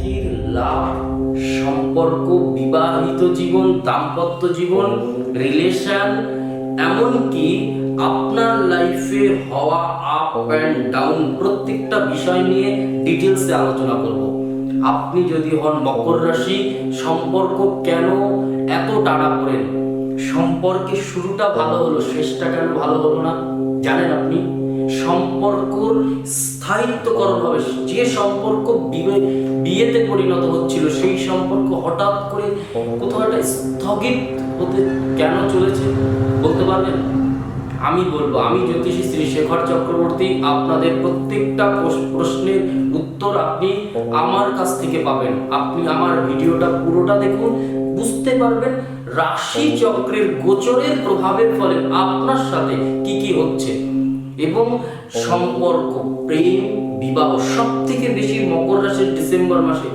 রাশির লাভ সম্পর্ক, বিবাহিত জীবন, দাম্পত্য জীবন রিলেশন এমনকি আপনার লাইফে হওয়া আপ অ্যান্ড ডাউন প্রত্যেকটা বিষয় নিয়ে ডিটেলসে আলোচনা করব। আপনি যদি হন মকর রাশি, সম্পর্ক কেন এত টানা পড়েন? সম্পর্কে শুরুটা ভালো হলো, শেষটা কেন ভালো হলো না? জানেন আপনি? সম্পর্কর স্থায়িত্বকরণ হবে। যে সম্পর্ক বিয়ে- বিয়েতে পরিণত হচ্ছিল, সেই সম্পর্ক হঠাৎ করে কোথাও একটা স্থগিত হতে কেন চলেছে? বলতে পারবেন? আমি বলব, আমি জ্যোতিষী শ্রী শেখর চক্রবর্তী, আপনাদের প্রত্যেকটা প্রশ্নের উত্তর আপনি আমার কাছ থেকে পাবেন। আপনি আমার ভিডিওটা পুরোটা দেখুন, বুঝতে পারবেন রাশি চক্রের গোচরের প্রভাবের ফলে আপনার সাথে কি কি হচ্ছে। এবং সম্পর্ক, প্রেম, বিবাহ সব থেকে বেশি মকর রাশির ডিসেম্বর মাসে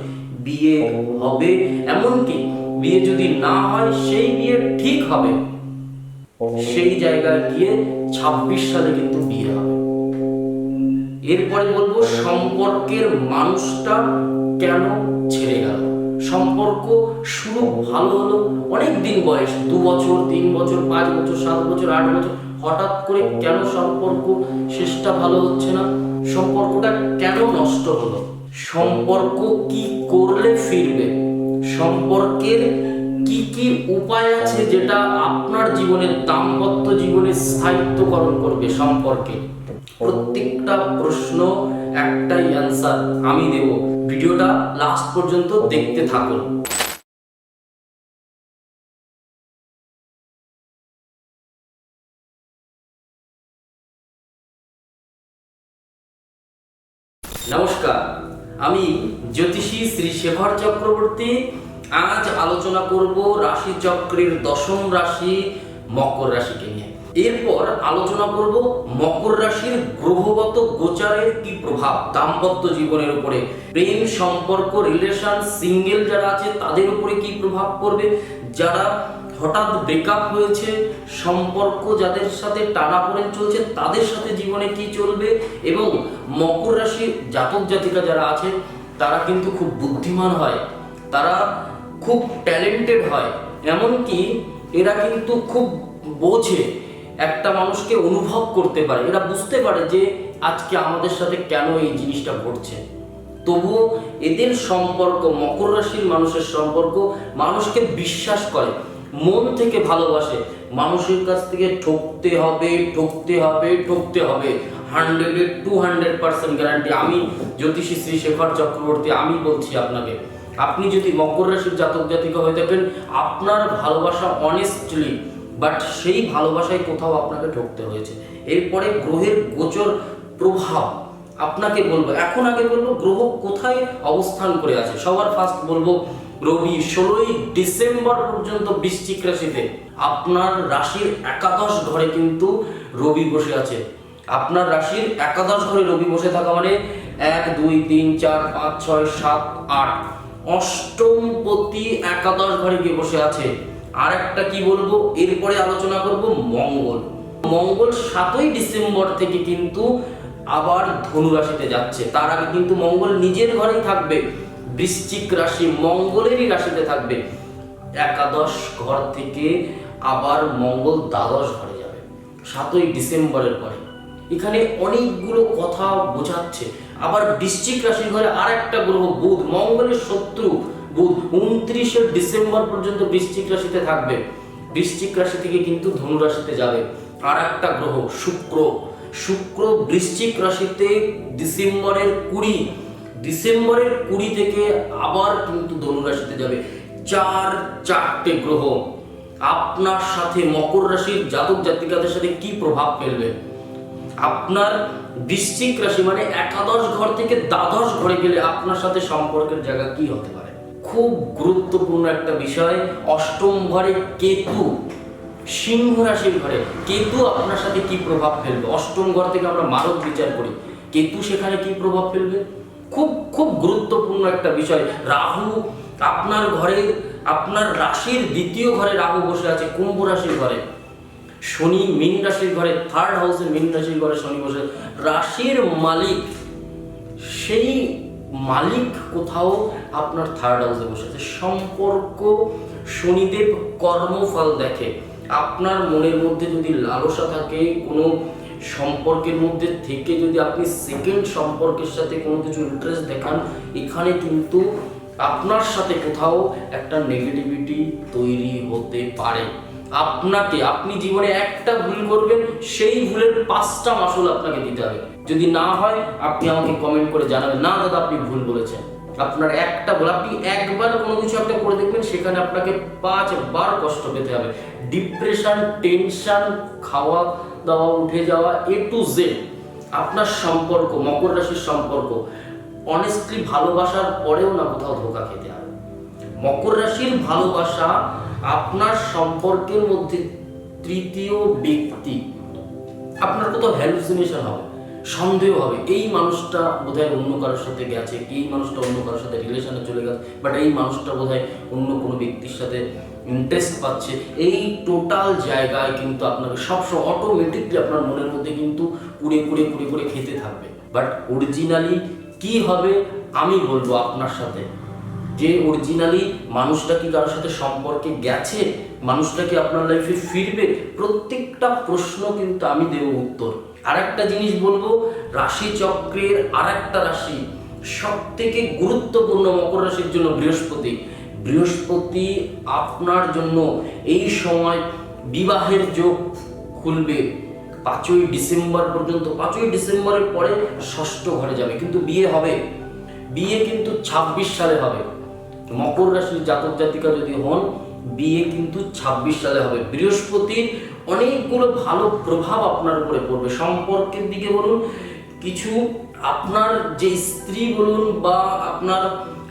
বিয়ে হবে। এমনকি বিয়ে যদি না হয়, সেই বিয়ে ঠিক হবে। সেই জায়গায় গিয়ে ছাব্বিশ সালে কিন্তু বিয়ে হবে। এরপরে বলব, সম্পর্কের মানুষটা কেন ছেড়ে গেল? সম্পর্ক শুরু ভালো হলো অনেক দিন বয়স, দু বছর, তিন বছর, পাঁচ বছর, সাত বছর, আট বছর। হঠাৎ করে কেন সম্পর্ক শেষটা ভালো হচ্ছে না? সম্পর্কটা কেন নষ্ট হলো? সম্পর্ক কি করলে ফিরবে? সম্পর্কের কি কি উপায় আছে যেটা আপনার জীবনের দাম্পত্য জীবনে স্থায়িত্বকরণ করবে সম্পর্কে? প্রত্যেকটা প্রশ্ন, একটাই অ্যান্সার আমি দেব। ভিডিওটা লাস্ট পর্যন্ত দেখতে থাকুন। শ্রী শেখর চক্রবর্তী, আজ আলোচনা করব রাশি চক্রের দশম রাশি মকর রাশিকে নিয়ে। এরপর আলোচনা করব মকর রাশির গ্রহগত গোচারের কি প্রভাব, দাম্পত্য জীবনের উপরে প্রেম সম্পর্ক রিলেশন সিঙ্গেল যারা আছে তাদের উপরে কি প্রভাব পড়বে, যারা হঠাৎ ব্রেকআপ হয়েছে, সম্পর্ক যাদের সাথে টানাপোড়েন চলছে তাদের সাথে জীবনে কি চলবে, এবং মকর রাশির জাতক জাতিকা যারা আছে তারা কিন্তু খুব বুদ্ধিমান হয়, তারা খুব ট্যালেন্টেড হয়, এমনকি এরা কিন্তু খুব বোঝে, একটা মানুষকে অনুভব করতে পারে। এরা বুঝতে পারে যে আজকে আমাদের সাথে কেন এই জিনিসটা ঘটছে। তবুও এদের সম্পর্ক, মকর রাশির মানুষের সম্পর্ক, মানুষকে বিশ্বাস করে, মন থেকে ভালোবাসে। মানুষের কাছ থেকে ঠকতে হবে ঠকতে হবে ঠকতে হবে। হান্ড্রেডে টু হান্ড্রেড পার্সেন্ট গ্যারান্টি আমি জ্যোতিষী শ্রী শেখর চক্রবর্তী, আমি বলছি আপনাকে, আপনি যদি মকর রাশির জাতক জাতিকা হয়ে থাকেন, আপনার ভালোবাসা অনেস্টলি বাট সেই ভালোবাসায় কোথাও আপনাকে ঠকতে হয়েছে। এরপরে গ্রহের গোচর প্রভাব, আপনাকে বলব, এখন আগে বলব, গ্রহ কোথায় অবস্থান করে আছে? সবার ফার্স্ট বলব, রবি ষোলোই ডিসেম্বর পর্যন্ত বৃশ্চিক রাশিতে, আপনার রাশির একাদশ ঘরে কিন্তু রবি বসে আছে। আপনার রাশির একাদশ ঘরে রবি বসে থাকা মানে এক, দুই, তিন, চার, পাঁচ, ছয়, সাত, আট। অষ্টম পতি একাদশ ঘরে গিয়ে বসে আছে। আর একটা কি বলব? এরপরে আলোচনা করব মঙ্গল। মঙ্গল সাতই ডিসেম্বর থেকে কিন্তু আবার ধনু রাশিতে যাচ্ছে। তার আগে কিন্তু মঙ্গল নিজের ঘরেই থাকবে। বৃশ্চিক রাশি মঙ্গলেরই রাশিতে থাকবে। একাদশ ঘর থেকে আবার মঙ্গল দ্বাদশ ঘরে যাবে। সাতই ডিসেম্বরের পরে। এখানে অনেকগুলো কথা বোঝাচ্ছে। আবার বৃশ্চিক রাশির ঘরে আর একটা গ্রহ, বুধ। মঙ্গলের শত্রু, বুধ। উনত্রিশে ডিসেম্বর পর্যন্ত বৃশ্চিক রাশিতে থাকবে। বৃশ্চিক রাশি থেকে কিন্তু ধনু রাশিতে যাবে। আর একটা গ্রহ, শুক্র। শুক্র বৃশ্চিক রাশিতে ডিসেম্বরের কুড়ি। ডিসেম্বরের কুড়ি থেকে আবার কিন্তু ধনু রাশিতে যাবে। চার, চারটে গ্রহ। আপনার সাথে মকর রাশির জাতক জাতিকাদের সাথে কি প্রভাব ফেলবে? আপনার বৃশ্চিক রাশি মানে একাদশ ঘর থেকে দ্বাদশ ঘরে গেলে আপনার সাথে সম্পর্কের জায়গা কি হতে পারে? খুব গুরুত্বপূর্ণ একটা বিষয়, অষ্টম ঘরে কেতু, সিংহ রাশির ঘরে কেতু আপনার সাথে কি প্রভাব ফেলবে? অষ্টম ঘর থেকে আমরা মারক বিচার করি, কেতু সেখানে কি প্রভাব ফেলবে? খুব খুব গুরুত্বপূর্ণ একটা বিষয়, রাহু আপনার ঘরে, আপনার রাশির দ্বিতীয় ঘরে রাহু বসে আছে, কুম্ভ রাশির ঘরে। শনি মীন রাশির ঘরে থার্ড হাউসে মীন রাশির ঘরে শনি বসে, রাশির মালিক, সেই মালিক কোথাও আপনার থার্ড হাউসে বসে আছে সম্পর্ক শনিদেব কর্মফল দেখে। আপনার মনের মধ্যে যদি লালসা থাকে, কোনো সম্পর্কের মধ্যে থেকে যদি আপনি সেকেন্ড সম্পর্কের সাথে কোনো কিছু ইন্টারেস্ট দেখান, এখানে কিন্তু আপনার সাথে কোথাও একটা নেগেটিভিটি তৈরি হতে পারে। আপনাকে, আপনি জীবনে একটা ভুল করবেন, সেই ভুলের পাঁচটা মাসুল আপনাকে দিতে হবে। যদি না হয়, আপনি আমাকে কমেন্ট করে জানাবেন। না দাদা, আপনি ভুল বলেছেন। আপনার একটা ভুল, আপনি একবার কোনো কিছু একটা করে দেখবেন, সেখানে আপনাকে পাঁচবার কষ্ট পেতে হবে। ডিপ্রেশন টেনশন খাওয়া দাওয়া, উঠে যাওয়া এ টু জেড আপনার সম্পর্ক, মকর রাশির সম্পর্ক অনেস্টলি ভালোবাসার পরেও না কোথাও ধোকা খেতে হবে। মকর রাশির ভালোবাসা সম্পর্কের মধ্যে তৃতীয় ব্যক্তি, আপনার কোথাও হ্যালুসিনেশন হবে, সন্দেহ হবে, এই মানুষটা বোধহয় অন্য কারোর সাথে গেছে, এই মানুষটা অন্য কারোর সাথে রিলেশনে চলে গেছে বাট এই মানুষটা বোধহয় অন্য কোনো ব্যক্তির সাথে ইন্টারেস্ট পাচ্ছে, এই টোটাল জায়গায় কিন্তু আপনাকে সবসময় অটোমেটিকলি আপনার মনের মধ্যে কিন্তু কুড়ে কুড়ে কুড়ে কুড়ে খেতে থাকবে। বাট অরিজিনালি কি হবে, আমি বলব আপনার সাথে। যে অরিজিনালি মানুষটা কি কারোর সাথে সম্পর্কে গেছে? মানুষটা কি আপনার লাইফে ফিরবে? প্রত্যেকটা প্রশ্ন কিন্তু আমি দেব উত্তর। আর একটা জিনিস বলব, রাশি চক্রের আর একটা রাশি সব থেকে গুরুত্বপূর্ণ মকর রাশির জন্য বৃহস্পতি। বৃহস্পতি আপনার জন্য এই সময় বিবাহের যোগ খুলবে। পাঁচই ডিসেম্বর পর্যন্ত, পাঁচই ডিসেম্বরের পরে ষষ্ঠ ঘরে যাবে, কিন্তু বিয়ে হবে। বিয়ে কিন্তু ছাব্বিশ সালে হবে। মকর রাশির জাতক জাতিকা যদি হন, বিয়ে কিন্তু ছাব্বিশ সালে হবে। বৃহস্পতির অনেকগুলো ভালো প্রভাব আপনার উপরে পড়বে। সম্পর্কের দিকে বলুন, কিছু আপনার যে স্ত্রী বলুন বা আপনার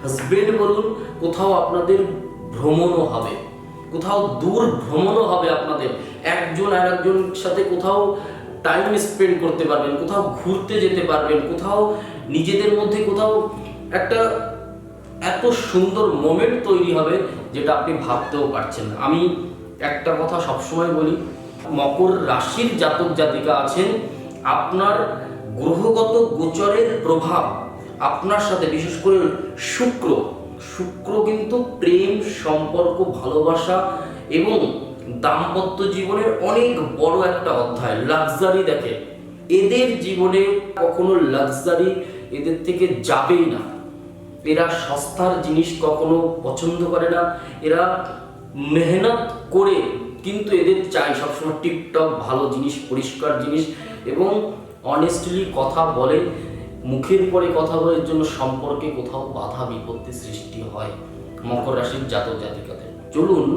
হাজবেন্ড বলুন, কোথাও আপনাদের ভ্রমণও হবে। কোথাও দূর ভ্রমণও হবে আপনাদের। একজন আর একজন সাথে কোথাও টাইম স্পেন্ড করতে পারবেন, কোথাও ঘুরতে যেতে পারবেন, কোথাও নিজেদের মধ্যে কোথাও একটা এত সুন্দর মোমেন্ট তৈরি হবে যেটা আপনি ভাবতেও পারছেন আমি একটা কথা সবসময় বলি, মকর রাশির জাতক জাতিকা আছেন, আপনার গ্রহগত গোচরের প্রভাব আপনার সাথে, বিশেষ করে শুক্র। শুক্র কিন্তু প্রেম, সম্পর্ক, ভালোবাসা এবং দাম্পত্য জীবনের অনেক বড় একটা অধ্যায় লাক্সারি দেখে। এদের জীবনে কখনো লাক্সারি এদের থেকে যাবেই না। এরা সস্তার জিনিস কখনো পছন্দ করে না। এরা মেহনত করে কিন্তু এদের চাই সবসময় টিপটপ ভালো জিনিস, পরিষ্কার জিনিস এবং অনেস্টলি কথা বলে, মুখের পরে কথা বলার জন্য সম্পর্কে কোথাও বাধা বিপত্তি সৃষ্টি হয় মকর রাশির জাতক জাতিকাদের। চলুন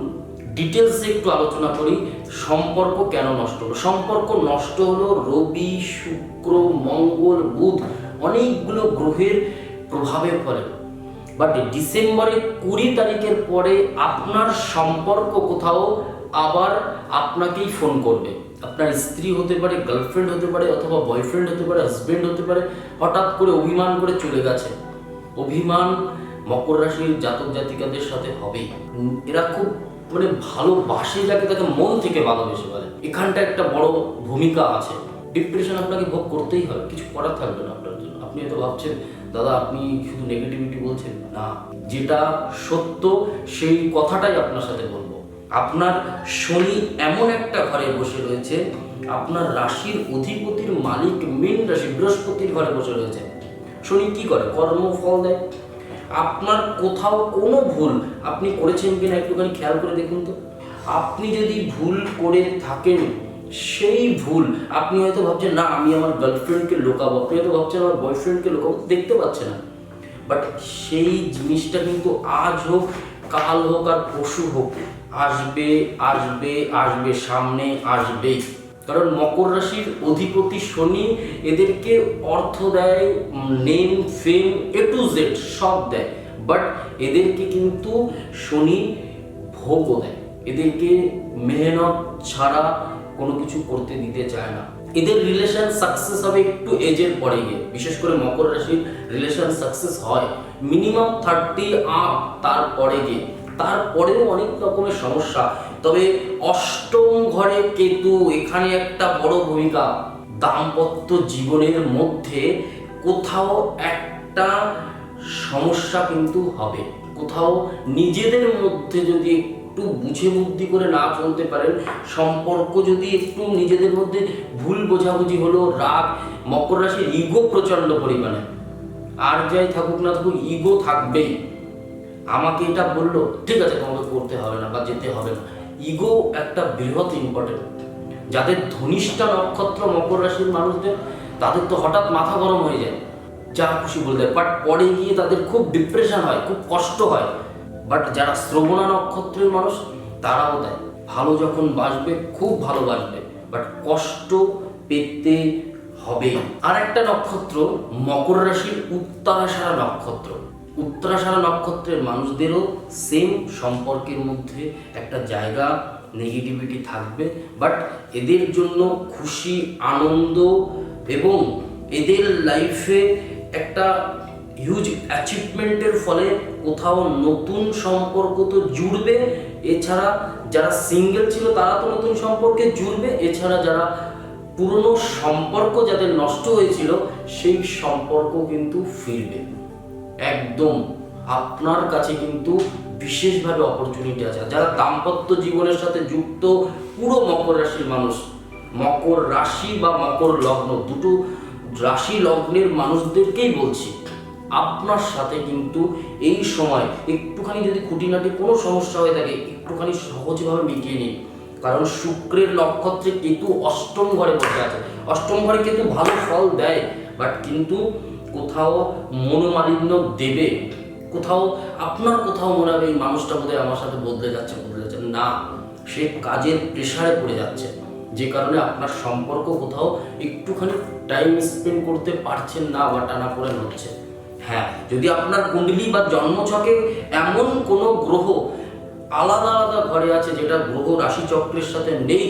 ডিটেলসে একটু আলোচনা করি, সম্পর্ক কেন নষ্ট হলো? সম্পর্ক নষ্ট হলো রবি, শুক্র, মঙ্গল, বুধ অনেকগুলো গ্রহের প্রভাবের ফলে বাট ডিসেম্বরের কুড়ি তারিখের পরে আপনার সম্পর্ক কোথাও আবার আপনাকেই ফোন করবে। আপনার স্ত্রী হতে পারে গার্লফ্রেন্ড হতে পারে, অথবা বয়ফ্রেন্ড হতে পারে হাজবেন্ড হতে পারে, হঠাৎ করে অভিমান করে চলে গেছে। অভিমান মকর রাশির জাতক জাতিকাদের সাথে হবেই। এরা খুব মানে ভালোবাসে যাকে তাকে মন থেকে ভালোবেসে বলে। এখানটা একটা বড় ভূমিকা আছে। ডিপ্রেশন আপনাকে ভোগ করতেই হবে, কিছু করার থাকবে না আপনার জন্য। আপনি হয়তো ভাবছেন দাদা, আপনি শুধু নেগেটিভিটি বলছেন? না, যেটা সত্য, সেই কথাটাই আপনার সাথে বলব। আপনার শনি এমন একটা ঘরে বসে রয়েছে, আপনার রাশির অধিপতির মালিক, মেন রাশি, বৃহস্পতির ঘরে বসে রয়েছে। শনি কি করে? কর্মফল দেয়। আপনার কোথাও কোনো ভুল আপনি করেছেন কিনা একটুখানি খেয়াল করে দেখুন তো। আপনি যদি ভুল করে থাকেন সেই ভুল। আপনি হয়তো ভাবছেন, না, আমি আমার গার্লফ্রেন্ডকে লোকাবো। আপনি হয়তো ভাবছেন, আমার বয়ফ্রেন্ডকে লোকাবো। দেখতে পাচ্ছে না। বাট সেই জিনিসটা কিন্তু আজ হোক, কাল হোক আর পশু হোক, আসবে আসবে আসবে, সামনে আসবেই কারণ মকর রাশির অধিপতি শনি এদেরকে অর্থ দেয় name fame A to Z সব দেয়। বাট এদেরকে কিন্তু শনি ভোগও দেয়। এদেরকে মেহনত ছাড়া কোনো কিছু করতে দিতে চায় না। এদের রিলেশন সাকসেস হবে একটু এজের পরে গিয়ে। বিশেষ করে মকর রাশির রিলেশন সাকসেস হয় মিনিমাম থার্টি আপ তারপরে গিয়ে। তারপরেও অনেক রকমের সমস্যা। তবে অষ্টম ঘরে কেতু, এখানে একটা বড় ভূমিকা। দাম্পত্য জীবনের মধ্যে কোথাও একটা সমস্যা কিন্তু হবে। কোথাও নিজেদের মধ্যে যদি একটু বুঝে বুদ্ধি করে না চলতে পারেন। সম্পর্ক যদি একটু নিজেদের মধ্যে ভুল বোঝাবুঝি হলো, রাগ, মকর রাশির ইগো প্রচণ্ড পরিমাণে। আর যাই থাকুক না থাকুক ইগো থাকবেই। আমাকে এটা বলল, ঠিক আছে, তোমাকে করতে হবে না বা যেতে হবে না। ইগো একটা বৃহৎ ইম্পর্টেন্ট যাদের ধনিষ্ঠা নক্ষত্র মকর রাশির মানুষদের, তাদের তো হঠাৎ মাথা গরম হয়ে যায়। যা খুশি বলে দেয়। বাট পরে গিয়ে তাদের খুব ডিপ্রেশন হয়, খুব কষ্ট হয়। বাট যারা শ্রবণা নক্ষত্রের মানুষ, তারাও দেয় ভালো যখন বাসবে, খুব ভালো বাসবে। বাট কষ্ট পেতে হবে আর একটা নক্ষত্র মকর রাশির উত্তরাশারা নক্ষত্র। উত্তরাশারা নক্ষত্রের মানুষদেরও সেম সম্পর্কের মধ্যে একটা জায়গা নেগেটিভিটি থাকবে। বাট এদের জন্য খুশি, আনন্দ এবং এদের লাইফে একটা হিউজ অ্যাচিভমেন্টের ফলে কোথাও নতুন সম্পর্ক তো জুড়বে। এছাড়া যারা সিঙ্গেল ছিল, তারা তো নতুন সম্পর্কে জুড়বে। এছাড়া যারা পুরনো সম্পর্ক যাদের নষ্ট হয়েছিল, সেই সম্পর্ক কিন্তু ফিরবে। একদম আপনার কাছে কিন্তু বিশেষভাবে অপরচুনিটি আছে। যারা দাম্পত্য জীবনের সাথে যুক্ত, পুরো মকর রাশির মানুষ, মকর রাশি বা মকর লগ্ন, দুটো রাশি লগ্নের মানুষদেরকেই বলছি। আপনার সাথে কিন্তু এই সময় একটুখানি যদি খুঁটিনাটি কোনো সমস্যা হয়ে থাকে, একটুখানি সহজভাবে মিটিয়ে নিন। কারণ শুক্রের নক্ষত্রে কেতু অষ্টম ঘরে বসে আছে। অষ্টম ঘরে কেতু ভালো ফল দেয় বাট কিন্তু কোথাও মনোমালিন্য দেবে, কোথাও আপনার কোথাও মনে হবে এই মানুষটা বোধহয় আমার সাথে বদলে যাচ্ছে বদলে যাচ্ছে। না, সে কাজের প্রেশারে পড়ে যাচ্ছে। যে কারণে আপনার সম্পর্ক কোথাও একটুখানি টাইম স্পেন্ড করতে পারছেন না, বা টানা পড়ে হচ্ছে। হ্যাঁ যদি আপনার কুণ্ডলী বা জন্মছকে এমন কোনো গ্রহ আলাদা আলাদা ঘরে আছে যেটা গ্রহ রাশি চক্রের সাথে নেই,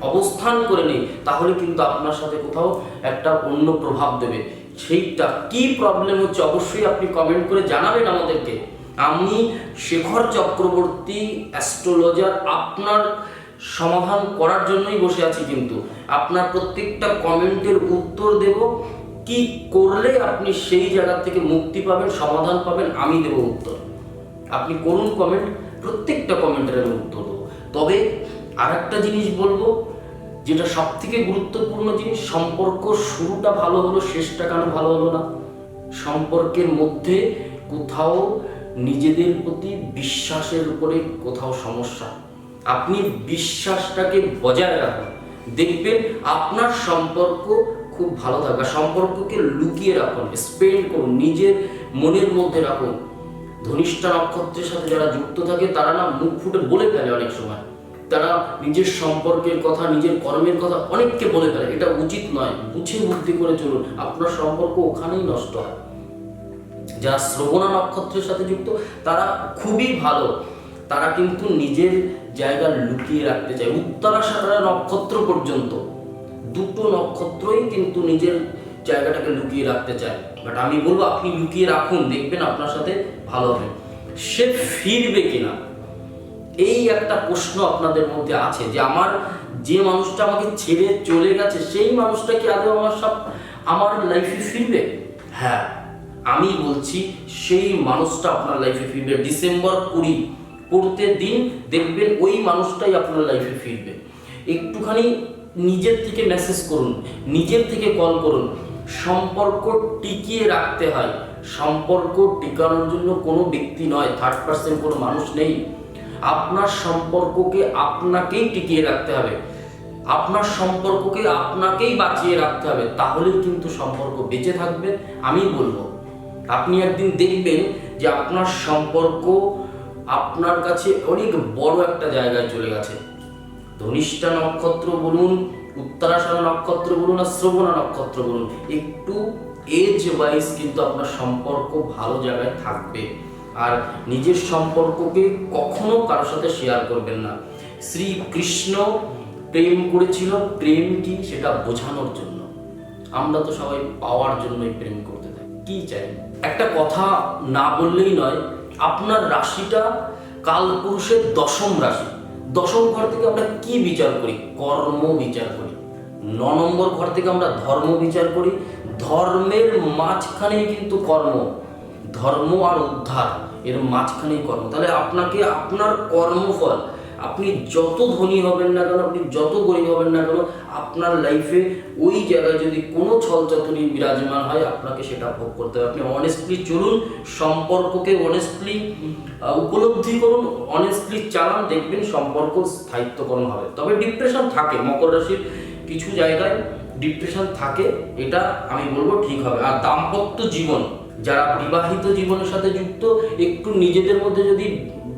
অবস্থান করে নেই, তাহলে কিন্তু আপনার সাথে কোথাও একটা অন্য প্রভাব দেবে। সেইটা কি প্রবলেম হচ্ছে অবশ্যই আপনি কমেন্ট করে জানাবেন আমাদেরকে। আমি শেখর চক্রবর্তী অ্যাস্ট্রোলজার আপনার সমাধান করার জন্যই বসে আছি কিন্তু। আপনার প্রত্যেকটা কমেন্টের উত্তর দেব। কি করলে আপনি সেই জায়গা থেকে মুক্তি পাবেন, সমাধান পাবেন, আমি দেব উত্তর। আপনি করুন কমেন্ট প্রত্যেকটা কমেন্টের আমি উত্তর দেবো। তবে আর একটা জিনিস বলব, যেটা সব থেকে গুরুত্বপূর্ণ জিনিস, সম্পর্ক শুরুটা ভালো হলো, শেষটা কেন ভালো হলো না। সম্পর্কের মধ্যে কোথাও নিজেদের প্রতি বিশ্বাসের উপরে কোথাও সমস্যা। আপনি বিশ্বাসটাকে বজায় রাখুন। দেখবেন আপনার সম্পর্ক খুব ভালো থাকবে সম্পর্ককে লুকিয়ে রাখুন স্পেন্ড করুন, নিজের মনের মধ্যে রাখুন। ধনিষ্ঠা নক্ষত্রের সাথে যারা যুক্ত থাকে, তারা না মুখ ফুটে বলে ফেলে অনেক সময়। তারা নিজের সম্পর্কের কথা, নিজের কর্মের কথা অনেককে বলে ফেলে। এটা উচিত নয়, বুঝে বুদ্ধি করে চলুন। আপনার সম্পর্ক ওখানেই নষ্ট হয়। যারা শ্রবণা নক্ষত্রের সাথে যুক্ত, তারা খুবই ভালো। তারা কিন্তু নিজের জায়গা লুকিয়ে রাখতে চায়। উত্তরাষাঢ়া নক্ষত্র পর্যন্ত। দুটো নক্ষত্রই কিন্তু নিজের জায়গাটাকে লুকিয়ে রাখতে চায়। বাট আমি বলব, আপনি লুকিয়ে রাখুন, দেখবেন আপনার সাথে ভালো হবে। সে ফিরবে কিনা? এই একটা প্রশ্ন আপনাদের মধ্যে আছে যে, আমার যে মানুষটা আমাকে ছেড়ে চলে গেছে, সেই মানুষটা কি আদৌ আমার সব, আমার লাইফে ফিরবে? হ্যাঁ আমি বলছি, সেই মানুষটা আপনার লাইফে ফিরবে। ডিসেম্বর কুড়ি, পড়তে দিন দেখবেন ওই মানুষটাই আপনার লাইফে ফিরবে। একটুখানি নিজের থেকে মেসেজ করুন, নিজের থেকে কল করুন। সম্পর্ক টিকিয়ে রাখতে হয়। সম্পর্ক টিকানোর জন্য কোনো ব্যক্তি নয় থার্ড পার্সেন্ট কোনো মানুষ নেই। আপনার সম্পর্ককে আপনাকেই টিকিয়ে রাখতে হবে। আপনার সম্পর্ককে আপনাকেই বাঁচিয়ে রাখতে হবে। তাহলেই কিন্তু সম্পর্ক বেঁচে থাকবে, আমি বলব। আপনি একদিন দেখবেন যে আপনার সম্পর্ক আপনার কাছে অনেক বড় একটা জায়গায় চলে গেছে। ধনিষ্ঠা নক্ষত্র বলুন, উত্তরাষাঢ় নক্ষত্র বলুন আর শ্রবণা নক্ষত্র বলুন, একটু এজ ওয়াইজ কিন্তু আপনার সম্পর্ক ভালো জায়গায় থাকবে। আর নিজের সম্পর্ককে কখনো কারোর সাথে শেয়ার করবেন না। শ্রী কৃষ্ণ প্রেম করেছিল, প্রেম কি সেটা বোঝানোর জন্য। আমরা তো সবাই পাওয়ার জন্যই প্রেম করতে থাকি। কি চাই? একটা কথা না বললেই নয়, আপনার রাশিটা কালপুরুষের দশম রাশি। দশম ঘর থেকে আমরা কি বিচার করি? কর্ম বিচার করি। ন নম্বর ঘর থেকে আমরা ধর্ম বিচার করি। ধর্মের মাঝখানেই কিন্তু কর্ম। ধর্ম আর উদ্ধার, এর মাঝখানেই কর্ম। তাহলে আপনাকে আপনার কর্মফল আপনি যত ধনী হবেন না কেন, আপনি যত গরিব হবেন না কেন, আপনার লাইফে ওই জায়গায় যদি কোনো ছল ছলচাতুরি বিরাজমান হয়, আপনাকে সেটা ভোগ করতে হবে। আপনি অনেস্টলি চলুন, সম্পর্ককে অনেস্টলি উপলব্ধি করুন অনেস্টলি চালান, দেখবেন সম্পর্ক স্থায়িত্বকরণ হবে। তবে ডিপ্রেশন থাকে, মকর রাশির কিছু জায়গায় ডিপ্রেশন থাকে, এটা আমি বলব ঠিক হবে। আর দাম্পত্য জীবন, যারা বিবাহিত জীবনের সাথে যুক্ত, একটু নিজেদের মধ্যে যদি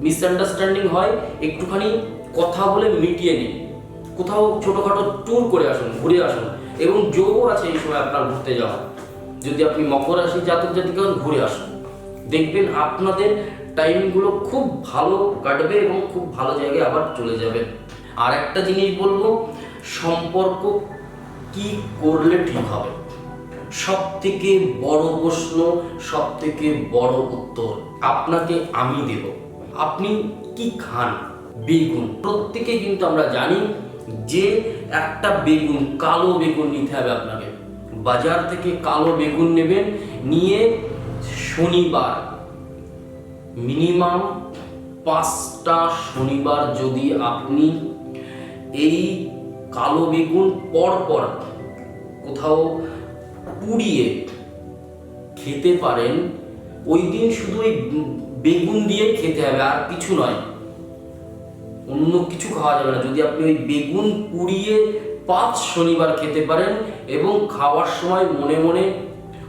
মিসআন্ডারস্ট্যান্ডিং হয়, একটুখানি কথা বলে মিটিয়ে নিন। কোথাও ছোটোখাটো ট্যুর করে আসুন, ঘুরে আসুন। এবং যোগও আছে এই সময় আপনার ঘুরতে যাওয়া যদি আপনি মকর রাশি জাতক জাতিকা ঘুরে আসুন। দেখবেন আপনাদের টাইমগুলো খুব ভালো কাটবে এবং খুব ভালো জায়গায় আবার চলে যাবে। আর একটা জিনিস বলব, সম্পর্ক কি করলে ঠিক হবে? সব থেকে বড় প্রশ্ন সব থেকে বড় উত্তর আপনাকে আমি দেব। আপনি কি খান? বেগুন। প্রত্যেকে কিন্তু আমরা জানি যে একটা বেগুন, কালো বেগুন নিতে হবে আপনাকে। বাজার থেকে কালো বেগুন নেবেন, নিয়ে শনিবার, মিনিমাম পাঁচটা শনিবার যদি আপনি এই কালো বেগুন পর পর কোথাও পুড়িয়ে খেতে পারেন, ওই দিন শুধু ওই বেগুন দিয়ে খেতে হবে, আর কিছু নয়। অন্য কিছু খাওয়া যাবে না। যদি আপনি ওই বেগুন পুড়িয়ে পাঁচ শনিবার খেতে পারেন এবং খাওয়ার সময় মনে মনে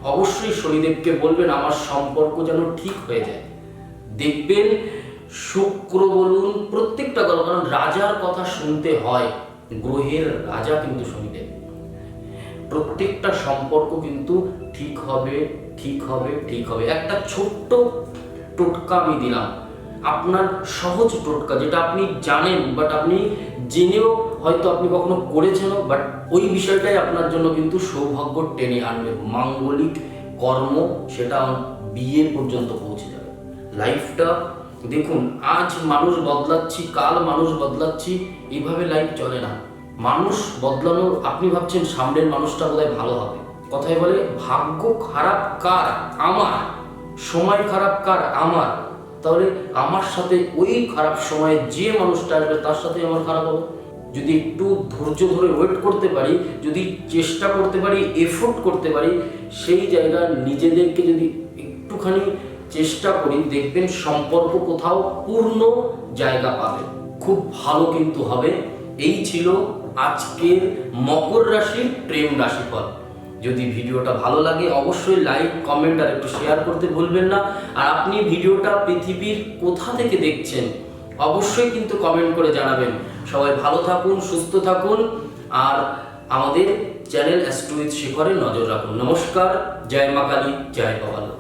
অবশ্যই শনিদেবকে বলবেন, আমার সম্পর্ক যেন ঠিক হয়ে যায়। দেখবেন শুক্র বলুন, প্রত্যেকটা গ্রহ কারণ রাজার কথা শুনতে হয়। গ্রহের রাজা কিন্তু শনিদেব। প্রত্যেকটা সম্পর্ক কিন্তু ঠিক হবে ঠিক হবে ঠিক হবে। একটা ছোট্ট টোটকা আমি দিলাম। আপনার সহজ টোটকা, যেটা আপনি জানেন বাট আপনি জেনেও হয়তো আপনি কখনো করেছেনও বাট ওই বিষয়টাই আপনার জন্য কিন্তু সৌভাগ্য টেনে আনবে। মাঙ্গলিক কর্ম সেটা বিয়ে পর্যন্ত পৌঁছে যাবে। লাইফটা দেখুন, আজ মানুষ বদলাচ্ছি, কাল মানুষ বদলাচ্ছি এইভাবে লাইফ চলে না। মানুষ বদলানো আপনি ভাবছেন সামনের মানুষটা বোধহয় ভালো হবে। কথায় বলে, ভাগ্য খারাপ কার? আমার। সময় খারাপ কার আমার? তাহলে আমার সাথে ওই খারাপ সময়ে যে মানুষটা আসবে, তার সাথে আমার খারাপ হবে? যদি একটু ধৈর্য ধরে ওয়েট করতে পারি, যদি চেষ্টা করতে পারি এফোর্ট করতে পারি, সেই জায়গা নিজেদেরকে যদি একটুখানি চেষ্টা করি, দেখবেন সম্পর্ক কোথাও পূর্ণ জায়গা পাবে। খুব ভালো কিন্তু হবে। এই ছিল আজকের মকর রাশির প্রেম রাশিফল। যদি ভিডিওটা ভালো লাগে, অবশ্যই লাইক কমেন্ট আর একটু শেয়ার করতে ভুলবেন না। আর আপনি ভিডিওটা পৃথিবীর কোথা থেকে দেখছেন, অবশ্যই কিন্তু কমেন্ট করে জানাবেন। সবাই ভালো থাকুন, সুস্থ থাকুন, আর আমাদের চ্যানেল অ্যাস্ট্রোইথ শিখরে নজর রাখুন। নমস্কার, জয় মা কালী, জয় বাবা লোকনাথ